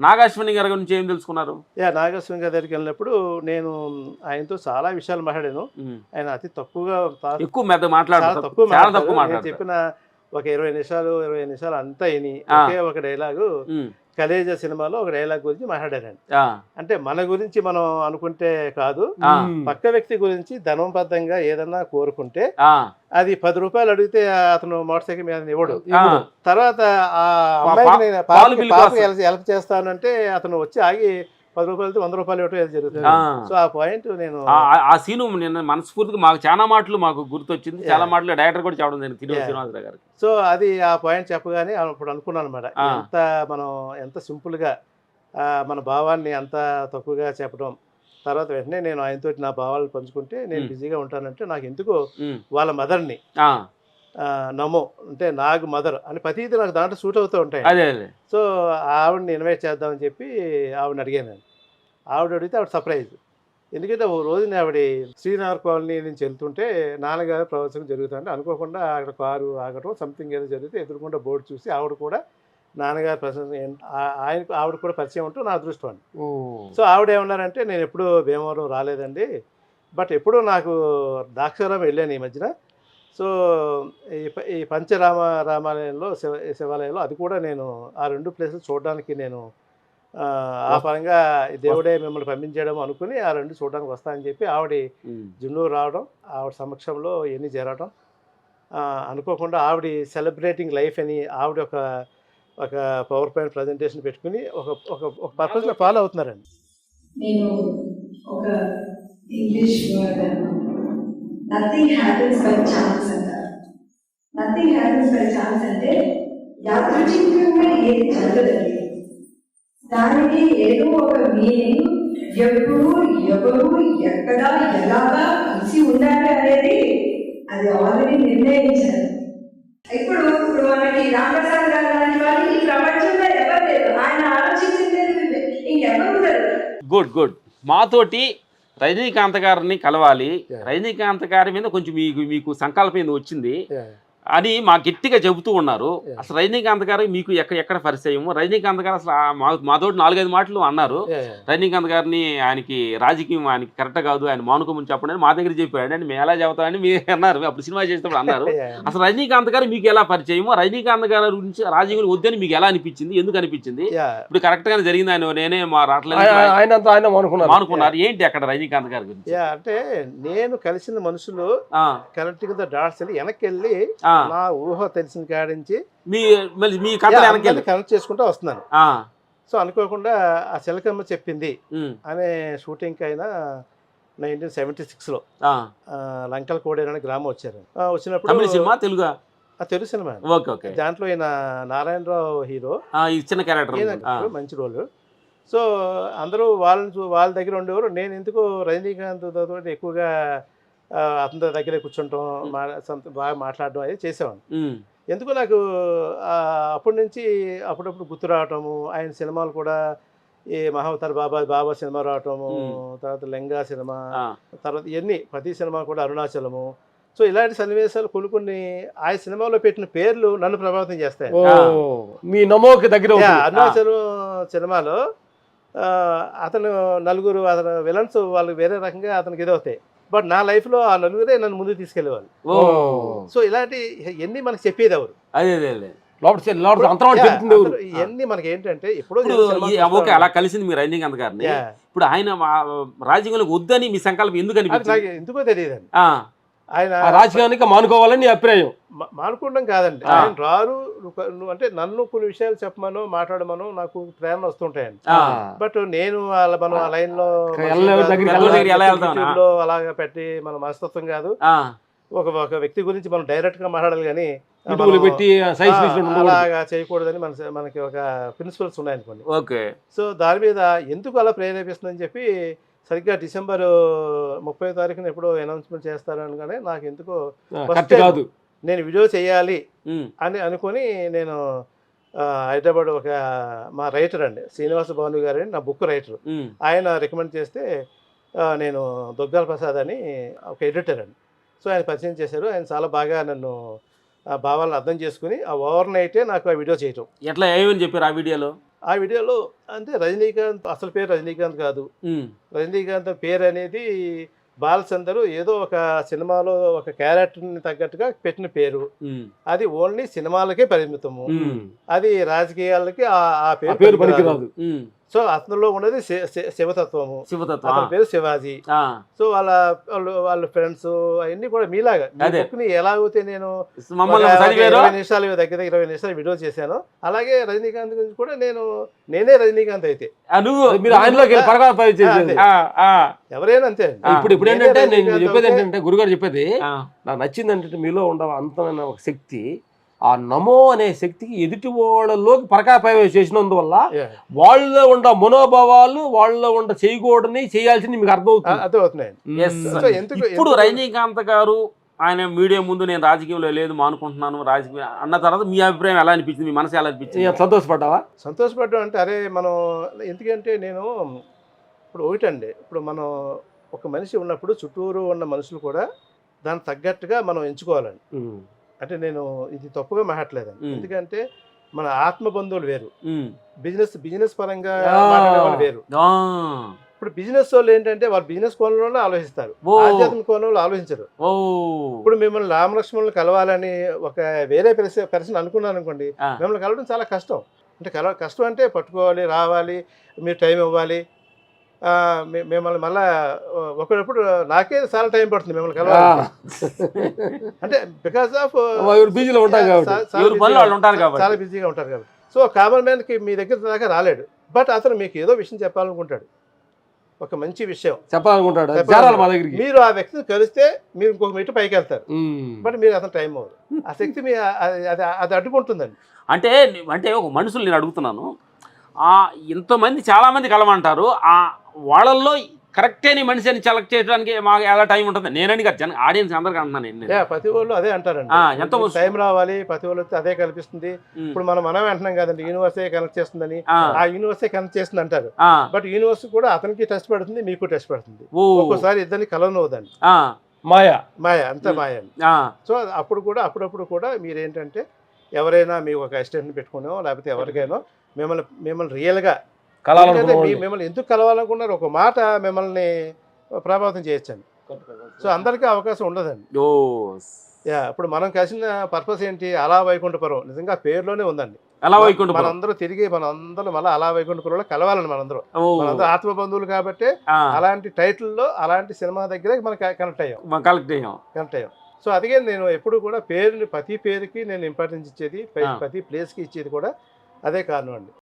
నాగాశ్వని గారి గురించి ఏం తెలుసుకున్నారు యా నాగస్వామి గారి దగ్గరికి వెళ్ళినప్పుడు నేను ఆయనతో చాలా విషయాలు మాట్లాడాను. ఆయన అతి తక్కువగా ఎక్కువ మెత్త చాలా తక్కువ మాట్లాడారు. తక్కువ చెప్పిన ఒక ఇరవై నిమిషాలు ఇరవై నిమిషాలు అంతా అయినాయి. ఒకే ఒక డైలాగు. కలేజా సినిమాలో ఒక డైలాగ్ గురించి మాట్లాడారండి. అంటే మన గురించి మనం అనుకుంటే కాదు. పక్క వ్యక్తి గురించి ధనంబద్ధంగా ఏదన్నా కోరుకుంటే అది పది రూపాయలు అడిగితే అతను మోటార్ సైకిల్ మీద ఇవ్వడు. తర్వాత ఆ అమ్మాయికి నేను హెల్ప్ చేస్తానంటే అతను వచ్చి ఆగి పది రూపాయలతో వంద రూపాయలు ఇవ్వటం ఏదో జరుగుతుంది. సో ఆ పాయింట్ నేను ఆ- సీను నిన్న మనస్ఫూర్తిగా మాకు చాలా మాటలు మాకు గుర్తొచ్చింది చాలా. మాటలు డైరెక్టర్ కూడా చెప్పడం జరిగింది తిరుమల. శ్రీనివాసరావు గారికి సో అది ఆ పాయింట్ చెప్పగానే అప్పుడు అనుకున్నాను అనమాట. ఎంత మనం ఎంత సింపుల్గా మన భావాన్ని అంత తక్కువగా చెప్పడం తర్వాత వెంటనే నేను ఆయనతో నా భావాలు పంచుకుంటే నేను Hmm. బిజీగా ఉంటానంటే నాకు ఎందుకో ఉమ్. వాళ్ళ మదర్ని నమో అంటే నాకు మదర్ అని ప్రతిదీ నాకు దాంట్లో సూట్ అవుతూ ఉంటాయి. అదే అదే. సో ఆవిడని ఇన్వైట్ చేద్దామని చెప్పి ఆవిడని అడిగాను నేను. ఆవిడ అడిగితే ఆవిడ సర్ప్రైజ్. ఎందుకంటే ఓ రోజున ఆవిడ శ్రీనగర్ కాలనీ నుంచి వెళ్తుంటే నాన్నగారు ప్రవచనం జరుగుతుంటే అనుకోకుండా అక్కడ కారు ఆగటం సంథింగ్ ఏదో జరిగితే ఎదురుకుండా బోర్డు చూసి ఆవిడ కూడా నాన్నగారు ప్రసంగం ఏం- ఆ- ఆయనకు ఆవిడ కూడా పరిచయం ఉంటూ నా అదృష్టం అండి సో ఆవిడ ఏమన్నారంటే నేను ఎప్పుడూ భీమవరం రాలేదండి. బట్ ఎప్పుడూ నాకు ద్రాక్షారామం వెళ్ళాను ఈ మధ్యన. సో ఈ పంచరామ రామాలయంలో శివ శివాలయంలో అది కూడా నేను ఆ రెండు ప్లేసెస్ చూడడానికి నేను ఆ, పరంగా దేవుడే మిమ్మల్ని పంపించడం అనుకుని ఆ రెండు చూడడానికి వస్తానని చెప్పి ఆవిడ. జున్నూరు రావడం ఆవిడ సమక్షంలో ఇవన్నీ జరగడం ఆ, అనుకోకుండా ఆవిడ సెలబ్రేటింగ్ లైఫ్ అని ఆవిడ ఒక ఒక పవర్ పాయింట్ ప్రజెంటేషన్ పెట్టుకుని ఒక ఒక ఒక పర్పస్లో ఫాలో అవుతున్నారండి. నేను ఒక English word nothing happens by chance అంటారు నథింగ్ హ్యాపెన్స్ బై ఛాన్స్ అంటే యాదృచ్ఛికంగా ఏది జరగదండి. దానికి ఏదో ఒక మీనింగ్ ఎప్పుడు ఎవరు ఎక్కడ ఎలాగా కలిసి ఉండాలి అనేది అది ఆల్రెడీ నిర్ణయించారు. ఇప్పుడు ఇప్పుడు మనకి రామప్రసాద్ గారు లాంటి వాళ్ళు ఈ ప్రపంచంలో ఎవరు లేరు? ఆయన ఆలోచించింది ఇంకెవరు ఉండరు. గుడ్ గుడ్ మాతోటి రజనీకాంత్ గారిని కలవాలి. రజనీకాంత్ గారి మీద కొంచెం మీకు మీకు సంకల్పం ఏంది వచ్చింది. అని మా గట్టిగా చెబుతూ ఉన్నారు. అసలు రజనీకాంత్ గారు మీకు ఎక్కడ ఎక్కడ పరిచయం? రజనీకాంత్ గారు అసలు ఆ మా మాతోటి నాలుగైదు మాటలు అన్నారు. రజనీకాంత్ గారిని ఆయనకి రాజకీయం ఆయనకి కరెక్ట్ కాదు ఆయన మానుకోమని చెప్పండి మా దగ్గర చెప్పాడు. అని మేము ఎలా చెబుతామని మీరు అన్నారు. అప్పుడు సినిమా చేసేటప్పుడు అన్నారు. అసలు రజనీకాంత్ గారు మీకు ఎలా పరిచయం రజనీకాంత్ గారి గురించి రాజకీయం వద్దని మీకు ఎలా అనిపించింది ఎందుకు అనిపించింది. ఇప్పుడు కరెక్ట్ గానే జరిగింది. ఆయన నేనే మా రావట్లేదు ఆయన మానుకున్నారు. ఏంటి అక్కడ రజనీకాంత్ గారి గురించి? అంటే నేను కలిసిన మనుషులు కరెక్ట్గా డాట్స్ వెళ్ళి వెనక్కి వెళ్ళి నా ఊహ తెలిసిన కాడించి మీ మళ్ళీ మీ కనెక్ట్ చేసుకుంటూ వస్తున్నాను. సో అనుకోకుండా ఆ చిలకమ్మ చెప్పింది అనే షూటింగ్ అయినా నైన్టీన్ సెవెంటీ సిక్స్లో. లంకల్ కోడేరు అనే గ్రామం వచ్చారు. వచ్చినప్పుడు cinema Telugu? Telugu cinema. Okay okay. దాంట్లో ఈయన నారాయణరావు హీరో. చిన్న క్యారెక్టర్ మంచి రోల్. సో అందరూ వాళ్ళని వాళ్ళ దగ్గర ఉండేవారు. నేను ఎందుకు రజనీకాంత్ తోటి ఎక్కువగా అతని దగ్గరే కూర్చుంటాం మా సొంత బాగా మాట్లాడడం అది చేసేవాడిని. ఎందుకు నాకు అప్పటి నుంచి అప్పుడప్పుడు గుర్తు రావటము ఆయన సినిమాలు కూడా ఈ మహావతార్ బాబా బాబా సినిమా రావటము. తర్వాత లెంగా సినిమా తర్వాత ఇవన్నీ ప్రతి సినిమా కూడా అరుణాచలము. సో ఇలాంటి సన్నివేశాలు కొన్ని కొన్ని ఆ సినిమాలో పెట్టిన పేర్లు నన్ను ప్రభావితం చేస్తాయి. మీ నమోకి దగ్గర. అరుణాచలం సినిమాలో అతను నలుగురు అతను విలన్స్ వాళ్ళు వేరే రకంగా అతనికి ఇదవుతాయి బట్ నా లైఫ్లో ఆ నలుగురే నన్ను ముందుకు తీసుకెళ్ళేవాళ్ళు ఓ. సో ఇలాంటి ఎన్ని మనకి చెప్పేది ఎవరు? అదే అదే ఇవన్నీ మనకి ఏంటంటే ఎప్పుడో ఇప్పుడు ఓకే అలా కలిసింది మీ రజనీకాంత్ గారిని. ఇప్పుడు ఆయన రాజకీయంలోకి వద్దని మీ సంకల్పం ఎందుకు ఎందుకో తెలియదండి. ఆ, ఆయన ఆ రాజకీయానికి మానుకోవాలని అభిప్రాయం. మానుకోవడం కాదండి. ఆయన రారు నువ్వు నువ్వు అంటే నన్ను కొన్ని విషయాలు చెప్పమను మాట్లాడమను నాకు ప్రేరణ వస్తుంటాయండి. బట్ నేను వాళ్ళ మనం ఆ లైన్లో అలాగా పెట్టి మన మనస్తత్వం కాదు. ఆ, ఒక ఒక వ్యక్తి గురించి మనం డైరెక్ట్గా మాట్లాడాలి కానీ పెట్టి. అలాగా చేయకూడదని మన మనకి ఒక ప్రిన్సిపల్స్ ఉన్నాయనుకోండి. ఓకే. సో దాని మీద ఎందుకు అలా ప్రేరేపిస్తుందని చెప్పి సరిగ్గా డిసెంబర్ ముప్పై తారీఖున ఎప్పుడో అనౌన్స్మెంట్ చేస్తారు అనగానే నాకు ఎందుకో. కాదు. నేను వీడియో చేయాలి అని అనుకొని నేను హైదరాబాద్ ఒక మా రైటర్ అండి శ్రీనివాస భాను గారు నా బుక్ రైటర్. ఆయన రికమెండ్ చేస్తే నేను దొగ్గాల ప్రసాద్ అని ఒక ఎడిటర్ అండి. సో ఆయన పరిచయం చేశారు. ఆయన చాలా బాగా నన్ను ఆ భావాలను అర్థం చేసుకుని ఆ ఓవర్ నైటే నాకు ఆ వీడియో చేయటం. ఎట్లా ఏమని చెప్పారు ఆ వీడియోలో? ఆ వీడియోలో అంటే రజనీకాంత్ అసలు పేరు రజనీకాంత్ కాదు. రజనీకాంత్ పేరు అనేది బాలచందరు ఏదో ఒక సినిమాలో ఒక క్యారెక్టర్ని తగ్గట్టుగా పెట్టిన పేరు. అది ఓన్లీ సినిమాలకే పరిమితము. అది రాజకీయాలకి ఆ ఆ ఆ పేరు పేరు పనికిరాదు. సో అతనిలో ఉన్నది శివతత్వము. శివతత్వం అతని పేరు శివాజీ. సో వాళ్ళ వాళ్ళు వాళ్ళ ఫ్రెండ్స్ అవన్నీ కూడా మీలాగా. బుక్ని ఎలా అయితే నేను ఇరవై నిమిషాలు దగ్గర ఇరవై నిమిషాలు వీడియో చేశాను. అలాగే రజనీకాంత్ గురించి కూడా నేను నేనే రజనీకాంత్ అయితే. ఎవరైనా అంతే. ఇప్పుడు ఇప్పుడు ఏంటంటే నేను చెప్పేది ఏంటంటే గురుగారు చెప్పేది నాకు నచ్చింది ఏంటంటే మీలో ఉండ అంతమైన ఒక శక్తి. ఆ నమో అనే శక్తికి ఎదుటి వాళ్ళలోకి పరకాపై చేసినందువల్ల. వాళ్ళలో ఉండ మనోభావాలు వాళ్ళలో ఉండ చేయకూడని చేయాల్సింది మీకు అర్థమవుతుంది. అర్థం ఎందుకు ఇప్పుడు రజనీకాంత్ గారు ఆయన మీడియా ముందు నేను రాజకీయంలో లేదు మానుకుంటున్నాను రాజకీయ అన్న తర్వాత మీ అభిప్రాయం ఎలా అనిపించింది? మీ మనసు ఎలా అనిపించింది? సంతోషపడ్డావా? సంతోషపడ్డం అంటే అరే మనం ఎందుకంటే నేను ఇప్పుడు ఒకటండి. ఇప్పుడు మనం ఒక మనిషి ఉన్నప్పుడు చుట్టూరు ఉన్న మనుషులు కూడా దానికి తగ్గట్టుగా మనం ఎంచుకోవాలండి. అంటే నేను ఇది తప్పుగా మాట్లాడలేదండి. మ్మ్. ఎందుకంటే మన ఆత్మ బంధువులు వేరు. బిజినెస్ బిజినెస్ పరంగా వేరు. ఇప్పుడు బిజినెస్ వాళ్ళు ఏంటంటే వాళ్ళు బిజినెస్ కోణంలోనే ఆలోచిస్తారు. ఆధ్యాత్మిక కోణంలో ఆలోచించరు. ఇప్పుడు మిమ్మల్ని రామలక్ష్మణులు కలవాలని ఒక వేరే పర్సన్ అనుకున్నాను అనుకోండి. మిమ్మల్ని కలవడం చాలా కష్టం. అంటే కలవ కష్టం అంటే పట్టుకోవాలి రావాలి మీరు టైం ఇవ్వాలి మిమ్మల్ని మళ్ళా ఒకప్పుడు నాకే చాలా టైం పడుతుంది మిమ్మల్ని కలవాలి. అంటే బికాస్ ఆఫ్ బిజీలో ఉంటారు కాబట్టి. చాలా బిజీగా ఉంటారు కాబట్టి. సో కామన్ మ్యాన్కి మీ దగ్గర దాకా రాలేడు. బట్ అతను మీకు ఏదో విషయం చెప్పాలనుకుంటాడు. ఒక మంచి విషయం. చెప్పాలనుకుంటాడు. మీరు ఆ వ్యక్తిని కలిస్తే మీరు ఇంకొక మెట్టు పైకి వెళ్తారు. బట్ మీరు అతను టైం అవ్వదు ఆ శక్తి మీ అది అది- అది అడ్డుకుంటుందండి. అంటే అంటే ఒక మనుషులు నేను అడుగుతున్నాను. ఆ ఇంతమంది చాలా మంది కలమంటారు ఆ వాళ్ళల్లో కరెక్టే నీ మనిషి అని సెలెక్ట్ చేయడానికి మాకు ఎలా టైం ఉంటుంది? నేనని కాదు జన ఆడియన్స్ అందరికీ అంటున్నాను నేను ప్రతి వాళ్ళు అదే అంటారండి. ఎంతో టైం రావాలి ప్రతి వాళ్ళు అదే కల్పిస్తుంది. ఇప్పుడు మనం మనం అంటున్నాం కదండి యూనివర్సే కనెక్ట్ చేస్తుందని. ఆ, ఆ యూనివర్సే కనెక్ట్ చేస్తుంది అంటారు. బట్ యూనివర్స్ కూడా అతనికి టెస్ట్ పెడుతుంది మీకు టెస్ట్ పెడుతుంది. ఒక్కోసారి ఇద్దరిని కలవనవుదండి ఆ, మాయా. మాయ అంత. మాయ సో అప్పుడు కూడా అప్పుడప్పుడు కూడా మీరు ఏంటంటే ఎవరైనా మీకు ఒక అసిస్టెంట్ని పెట్టుకునో లేకపోతే ఎవరికైనా మిమ్మల్ని మిమ్మల్ని రియల్గా మిమ్మల్ని ఎందుకు కలవాలనుకున్నారు? ఒక మాట మిమ్మల్ని ప్రభావితం చేయొచ్చండి సో అందరికీ అవకాశం ఉండదండి. ఓ యా ఇప్పుడు మనం కలిసిన పర్పస్ ఏంటి? అలా వైకుంఠపురం. నిజంగా పేరులోనే ఉందండి. ఎలా వైకుంఠపురం. మనందరూ తిరిగి మనందరూ మళ్ళీ అలా వైకుంఠపురంలో కలవాలని మనందరూ. మనందరూ ఆత్మ బంధువులు కాబట్టి అలాంటి టైటిల్లో అలాంటి సినిమా దగ్గరే మనం కనెక్ట్ అయ్యాం. మనం కలెక్ట్ అయ్యాం. కనెక్ట్ అయ్యాం. సో అందుకే నేను ఎప్పుడు కూడా పేరుని ప్రతి పేరుకి నేను ఇంపార్టెన్స్ ఇచ్చేది. ప్రతి ప్లేస్కి ఇచ్చేది కూడా అదే కారణం అండి.